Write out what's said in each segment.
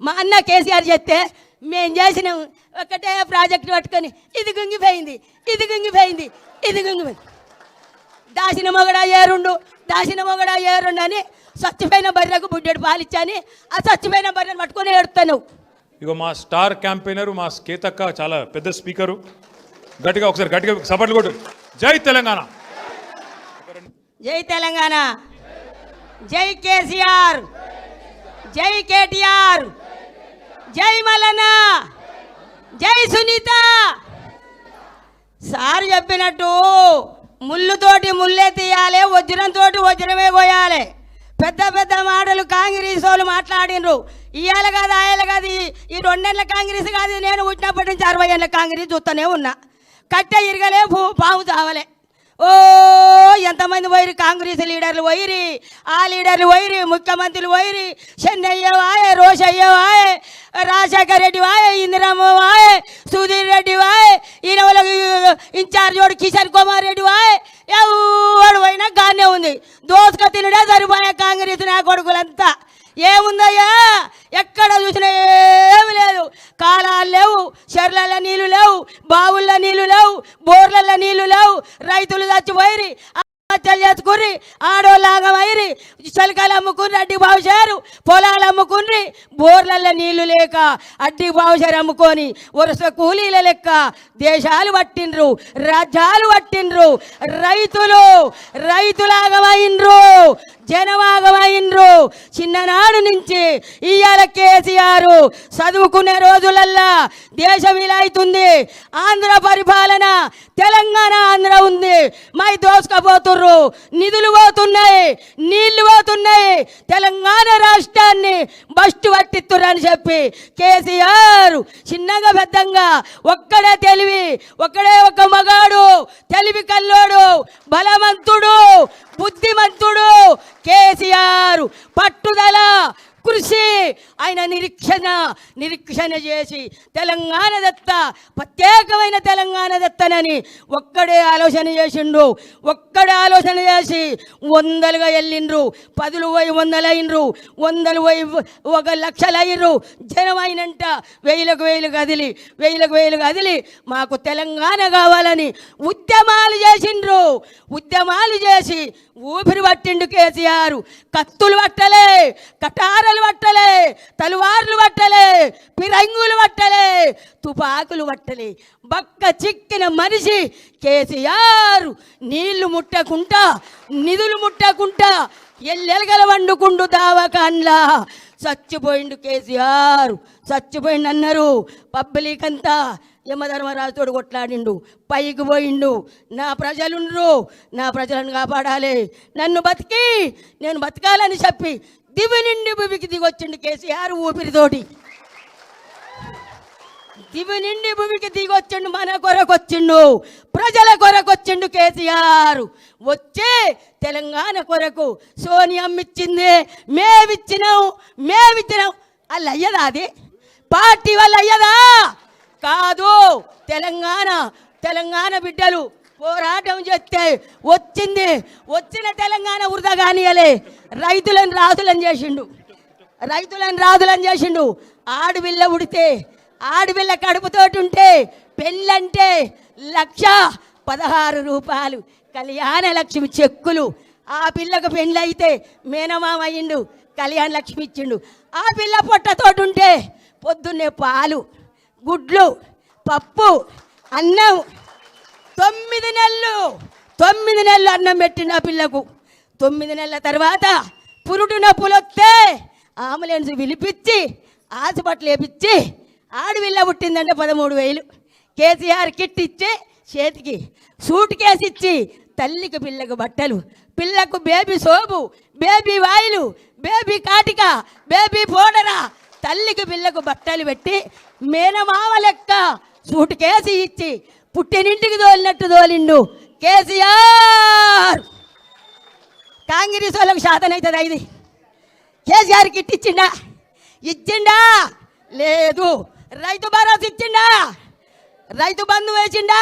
మా అన్న కేసీఆర్ చెప్తే మేము చేసినాం ఒకటే ప్రాజెక్ట్ పట్టుకొని ఇది గుంగిపోయింది ఇది గుంగిపోయింది ఇది గుంగిపోయింది. దాసిన మొగడా ఏరుండు దాసిన మొగడా ఏరుండు అని చచ్చిపోయిన బర్రెకు బుడ్డెడు పాలిచ్చాని ఆ చచ్చిపోయిన బర్రెను పట్టుకొని ఏడుతాను ఇగో మా స్టార్ క్యాంపెయినర్ మా కేతక్క చాలా పెద్ద స్పీకరు. గట్టిగా ఒకసారి గట్టిగా సపట్లు కొట్టు. జై తెలంగాణ. జై తెలంగాణ. జై కేసీఆర్. జై కేటీఆర్. జై మలన! జై సునీత! సార్ చెప్పినట్టు ముళ్ళుతోటి ముల్లే తీయాలి వజ్రంతో వజ్రమే కోయాలి పెద్ద పెద్ద మాటలు కాంగ్రెస్ వాళ్ళు మాట్లాడినరు ఇవాళ కాదు ఆయన కాదు ఈ- రెండేళ్ళ కాంగ్రెస్ కాదు నేను పుట్టినప్పటి నుంచి అరవై ఏళ్ళ కాంగ్రెస్ చూస్తూనే ఉన్నా. కట్టె ఇరగలే పూ- పాము చావలే. ఓ ఎంతమంది పోయిరి కాంగ్రెస్ లీడర్లు పోయిరి ఆ లీడర్లు పోయిరి ముఖ్యమంత్రులు పోయిరి చెన్నయ్య వాయే రోషయ్య వాయే రాజశేఖర్ రెడ్డి వాయే ఇందిరమ్మ వాయే సుధీర్ రెడ్డి వాయే ఈయన ఇన్ఛార్జ్ వాడు కిషన్ కుమార్ రెడ్డి వాయే ఎవడు పోయినా గానే ఉంది. దోసుక తినడే సరిపోయే కాంగ్రెస్ నా కొడుకులంతా. ఏముందయ్యా? ఎక్కడ చూసినా ఏమి లేదు. కాలాలు లేవు చెర్లలో నీళ్ళు లేవు బావుల్లో నీళ్ళు లేవు బోర్లలో నీళ్ళు లేవు. రైతులు చచ్చిపోయి ఆత్మహత్యలు చేసుకుర్రి ఆడోళ్ళగా వైరి చలికాయలు అమ్ముకుని అడ్డి బావుచారు పొలాలు అమ్ముకుని బోర్లలో నీళ్ళు లేక అడ్డి బావుచారు అమ్ముకొని వరుస కూలీల లెక్క దేశాలు పట్టిండ్రు రాజ్యాలు పట్టిండ్రు. రైతులు రైతులాగమైండ్రు జనవాగమైండ్రు. చిన్ననాడు నుంచి ఇయ్యాల కేసీఆర్ చదువుకునే రోజులల్లా దేశం ఇలా అవుతుంది. ఆంధ్ర పరిపాలన తెలంగాణ ఆంధ్ర ఉంది. మై దోసుకపోతుర్రు. నిధులు పోతున్నాయి నీళ్ళు పోతున్నాయి. తెలంగాణ రాష్ట్రాన్ని బస్టు పట్టిత్తురు అని చెప్పి కేసీఆర్ చిన్నగా పెద్దంగా ఒక్కడే తెలివి ఒక్కడే ఒక మగాడు తెలివి కల్లోడు బలవంతుడు బుద్ధిమంతుడు కేసీఆర్ పట్టుదల కృషి. ఆయన నిరీక్షణ నిరీక్షణ చేసి తెలంగాణ దత్త ప్రత్యేకమైన తెలంగాణ దత్తనని ఒక్కడే ఆలోచన చేసిండు. ఒక్కడే ఆలోచన చేసి వందలుగా వెళ్ళిండ్రు పదులు పోయి వందలు వందలు పోయి ఒక లక్షలు జనం అయినంట వేలకు వేలు కదిలి వేలకు వేలు కదిలి మాకు తెలంగాణ కావాలని ఉద్యమాలు చేసిండ్రు. ఉద్యమాలు చేసి ఊపిరి పట్టిండు కేసీఆర్. కత్తులు పట్టలే కటారలు పట్టలే తలువార్లు పట్టలే పిరంగులు పట్టలే తుపాకులు పట్టలే. బక్క చిక్కిన మనిషి కేసీఆర్ నీళ్ళు ముట్టకుంటా నిధులు ముట్టకుంటా ఎల్లెలగల వండుకుండు దావకాన్లా. చచ్చిపోయిండు కేసీఆర్ చచ్చిపోయిండు అన్నారు పబ్లిక్ అంతా యమధర్మరాజుతోడు కొట్లాడిండు పైకి పోయిండు. నా ప్రజలుండ్రు నా ప్రజలను కాపాడాలి. నన్ను బతికి నేను బతకాలని చెప్పి దివి నిండి భూమికి దిగొచ్చిండు కేసీఆర్ ఊపిరితోటి. దివి నిండి భూమికి దిగొచ్చిండు మన కొరకొచ్చిండు ప్రజల కొరకొచ్చిండు కేసీఆర్. వచ్చే తెలంగాణ కొరకు సోనియమ్మ ఇచ్చింది మేమిచ్చినాం మేమిచ్చినాం. అల్ల అయ్యదా అది? పార్టీ వల్ల అయ్యదా? కాదు. తెలంగాణ తెలంగాణ బిడ్డలు పోరాటం చేస్తే వచ్చింది. వచ్చిన తెలంగాణ వృధా కానియలే. రైతులను రాజులను చేసిండు. రైతులను రాజులను చేసిండు. ఆడపిల్ల ఉడితే ఆడపిల్ల కడుపుతోటి ఉంటే పెళ్ళంటే లక్ష పదహారు రూపాయలు కళ్యాణ లక్ష్మి చెక్కులు. ఆ పిల్లకు పెళ్ళైతే మేనమామ అయ్యిండు కళ్యాణ లక్ష్మి ఇచ్చిండు. ఆ పిల్ల పొట్టతోటి ఉంటే పొద్దున్నే పాలు. గుడ్లు పప్పు అన్నం. తొమ్మిది నెలలు తొమ్మిది నెలలు అన్నం పెట్టిన పిల్లకు. తొమ్మిది నెలల తర్వాత పురుడు నొప్పులు వస్తే అంబులెన్స్ పిలిపించి హాస్పిటల్ వేపించి ఆడవిల్ల పుట్టిందంటే పదమూడు వేలు. కేసీఆర్ కిట్ ఇచ్చి చేతికి సూట్ కేసు ఇచ్చి తల్లికి పిల్లకు బట్టలు పిల్లకు బేబీ సోపు బేబీ వాయిలు బేబీ కాటిక బేబీ పౌడరా తల్లికి పిల్లకు బట్టలు పెట్టి మేనమామ లెక్క సూటు కేసు ఇచ్చి పుట్టినింటికి తోలినట్టు తోలిండు కేసీఆర్. కాంగ్రెస్ వాళ్ళకు శాతం అవుతుంది ఇది కేసీఆర్కి కిట్ ఇచ్చిండా? ఇచ్చిండా? లేదు. రైతు భరోసా ఇచ్చిండా? రైతు బంధు వేసిండా?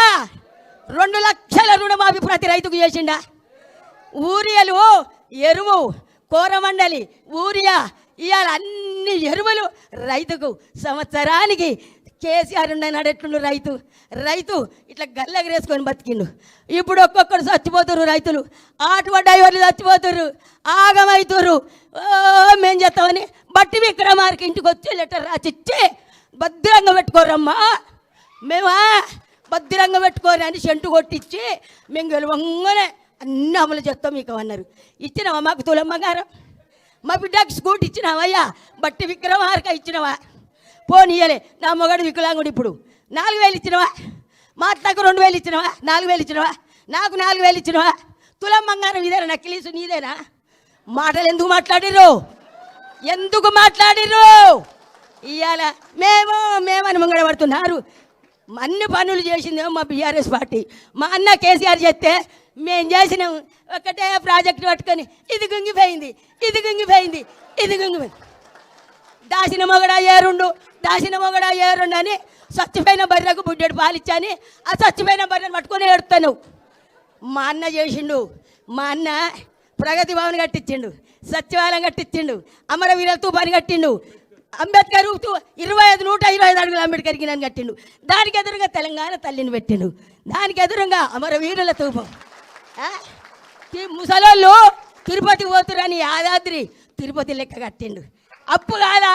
రెండు లక్షల రుణమాఫీ ప్రతి రైతుకు చేసిండా? ఊరియలు ఎరువు కోరమండలి ఊరియా ఇవాళ అన్ని ఎరువులు రైతుకు సంవత్సరానికి కేసీఆర్ ఉన్నాడు ఎట్లుండు రైతు? రైతు ఇట్లా గల్లెగరేసుకొని బతికిండు. ఇప్పుడు ఒక్కొక్కరు చచ్చిపోతున్నారు రైతులు. ఆటో డ్రైవర్లు చచ్చిపోతున్నారు ఆగమవుతున్నారు ఓ మేం చేస్తామని బట్టి విక్రమార్కి ఇంటికి వచ్చి లెటర్ రాసిచ్చి భద్రంగా పెట్టుకోరమ్మా మేమా? భద్రంగా పెట్టుకోరు అని సెంటు కొట్టించి మేము గెలవంగానే అన్ని అమలు చేస్తాం మీకు అన్నారు. ఇచ్చినావా మాకు తులమ్మ గారు? మా బిడ్డకి స్కూటీ ఇచ్చినావయ్యా? బట్టి విక్రమార్క ఇచ్చినవా? పోనీయలే నా మొగడు వికలాంగుడు ఇప్పుడు. నాలుగు వేలు ఇచ్చినవా? మా అత్తకు రెండు వేలు ఇచ్చినవా? నాలుగు వేలు ఇచ్చినవా? నాకు నాలుగు వేలు ఇచ్చినవా? తులం బంగారం ఇదేనా? నక్కిలీసు నీదేనా? మాటలు ఎందుకు మాట్లాడిర్రు? ఎందుకు మాట్లాడిర్రు? ఇవాళ మేము మేమని ముంగడ పడుతున్నారు అన్ని పనులు చేసిందేమో మా బీఆర్ఎస్ పార్టీ. మా అన్న కేసీఆర్ చెప్తే మేం చేసినాం. ఒకటే ప్రాజెక్ట్ పట్టుకొని ఇది గుంగిపోయింది ఇది గుంగిపోయింది ఇది గుంగిపోయింది. దాసిన మొగడ ఏరుండు దాసిన మొగడ ఏరుండు అని స్వచ్ఛమైన బర్రెకు బుడ్డెడు పాలిచ్చాని ఆ స్వచ్ఛమైన బర్రెను పట్టుకొని ఏడుతాను మా అన్న చేసిండు మా అన్న ప్రగతి భవన్ కట్టించిండు సచివాలయం కట్టించిండు అమరవీర తూపాని కట్టిండు అంబేద్కర్ ఇరవై ఐదు నూట ఇరవై ఐదు అడుగులు అంబేద్కర్ గిన్నెని కట్టిండు. దానికి ఎదురుగా తెలంగాణ తల్లిని పెట్టిండు. దానికి ఎదురుగా అమరవీరుల తూపం. ముసలోళ్ళు తిరుపతి పోతురని యాదాద్రి తిరుపతి లెక్క కట్టిండు. అప్పు కాదా?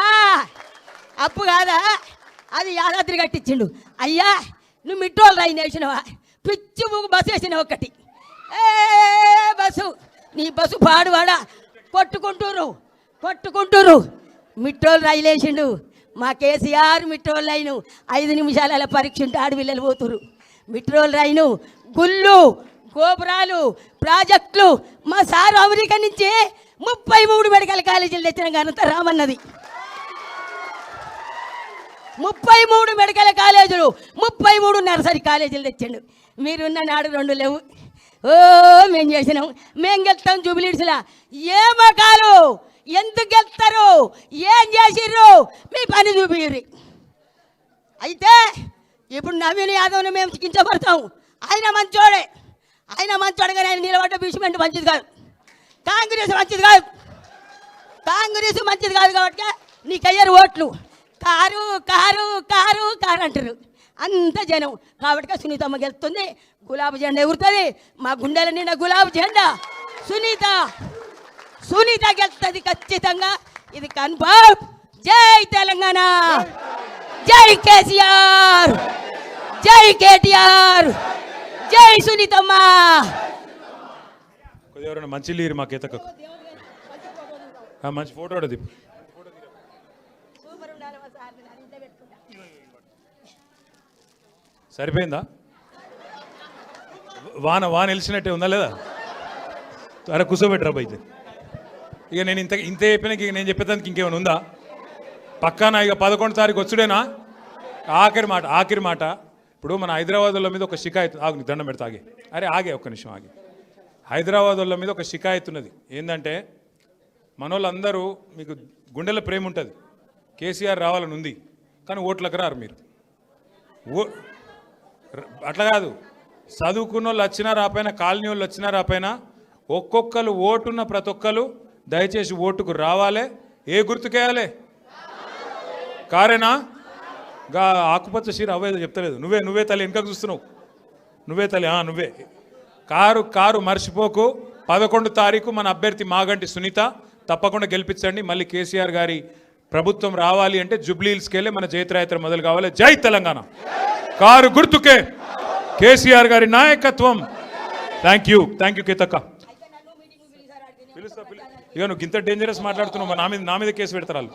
అప్పు కాదా? అది యాదాద్రి కట్టించిండు. అయ్యా నువ్వు మిట్రోల్ రైన్ వేసినవా పిచ్చి ముగ్గు బస్సు వేసినావు ఒకటి ఏ బస్సు నీ బస్సు పాడువాడా? కొట్టుకుంటూరు కొట్టుకుంటూరు మిట్రోల్ రైలు వేసిండు. మా కేసీఆర్ మిట్రోల్ లైను ఐదు నిమిషాల పరీక్ష ఉంటే ఆడపిల్లలు పోతురు మిట్రోల్ రైను గుళ్ళు గోపురాలు ప్రాజెక్టులు మా సారు అమెరికా నుంచి ముప్పై మూడు మెడికల్ కాలేజీలు తెచ్చిన ఘనత రామన్నది. ముప్పై మూడు మెడికల్ కాలేజీలు ముప్పై మూడు నర్సరీ కాలేజీలు తెచ్చిండు. మీరున్న నాడు రెండు లేవు. ఓ మేము చేసినాం. మేము గెలుస్తాం జూబిలీడ్స్లా ఏ మకాలు ఎందుకు గెలుస్తారు? ఏం చేసిర్రు? మీ పని చూపిరి అయితే ఇప్పుడు నవీన్ యాదవ్ని మేము చికించబడతాం ఆయన మంచోడే. ఆయన మంచి కానీ ఆయన నిలబడ్డ బీచ్మెంట్ మంచిది కాదు. కాంగ్రెస్ మంచిది కాదు. కాంగ్రెస్ మంచిది కాదు కాబట్టి నీకు అయ్యారు ఓట్లు. కారు కారు కారు కారు అంటారు. అంత జనం. కాబట్టి సునీతమ్మ గెలుస్తుంది. గులాబీ జెండా ఎగురుతుంది. మా గుండెల నిండా గులాబీ జెండా. సునీత సునీత గెలుస్తుంది ఖచ్చితంగా. ఇది కన్ఫర్మ్. జై తెలంగాణ. జై కేసీఆర్. జై కేటీఆర్. జై సునీతమ్మ! ఎవరైనా మంచి లేరు మాకు కేతకు మంచి ఫోటో కూడా సరిపోయిందా? వాన వాన వెలిసినట్టే ఉందా లేదా? అరే కూర్చోబెట్టరా బయట ఇక నేను ఇంత ఇంత చెప్పినాక ఇక నేను చెప్పేదానికి ఇంకేమైనా ఉందా? పక్కానా ఇక పదకొండు తారీఖు వచ్చుడేనా? ఆఖరి మాట ఆఖరి మాట. ఇప్పుడు మన హైదరాబాద్ వాళ్ళ మీద ఒక షికాయత్ ఆగు దండం పెడతా ఆగే. అరే ఆగే ఒక్క నిమిషం ఆగే. హైదరాబాద్ వాళ్ళ మీద ఒక షికాయత్ ఉన్నది. ఏంటంటే మనోళ్ళందరూ మీకు గుండెల ప్రేమ ఉంటుంది. కేసీఆర్ రావాలని ఉంది కానీ ఓట్లకు రారు మీరు. ఓ అట్లా కాదు. చదువుకున్న వాళ్ళు వచ్చినా రాపోయినా కాలనీ వాళ్ళు వచ్చినా రాపోయినా ఒక్కొక్కరు ఓటున్న ప్రతి ఒక్కరు దయచేసి ఓటుకు రావాలి. ఏ గుర్తుకేయాలి? కారేనా? గా ఆకుపచ్చ చీర అవ్వేదో చెప్తలేదు. నువ్వే నువ్వే తల్లి వెనకకు చూస్తున్నావు. నువ్వే తల్లి ఆ, నువ్వే. కారు కారు మర్చిపోకు. పదకొండు తారీఖు మన అభ్యర్థి మాగంటి సునీత. తప్పకుండా గెలిపించండి. మళ్ళీ కేసీఆర్ గారి ప్రభుత్వం రావాలి అంటే జుబ్లీహిల్స్కి వెళ్ళి మన జైత్రయాత్ర మొదలు కావాలి. జై తెలంగాణ. కారు గుర్తుకే. కేసీఆర్ గారి నాయకత్వం. థ్యాంక్ యూ థ్యాంక్ యూ కేతక్క. ఇక నువ్వు ఇంత డేంజరస్ మాట్లాడుతున్నావు నా మీద నా మీద కేసు పెడతారు వాళ్ళు.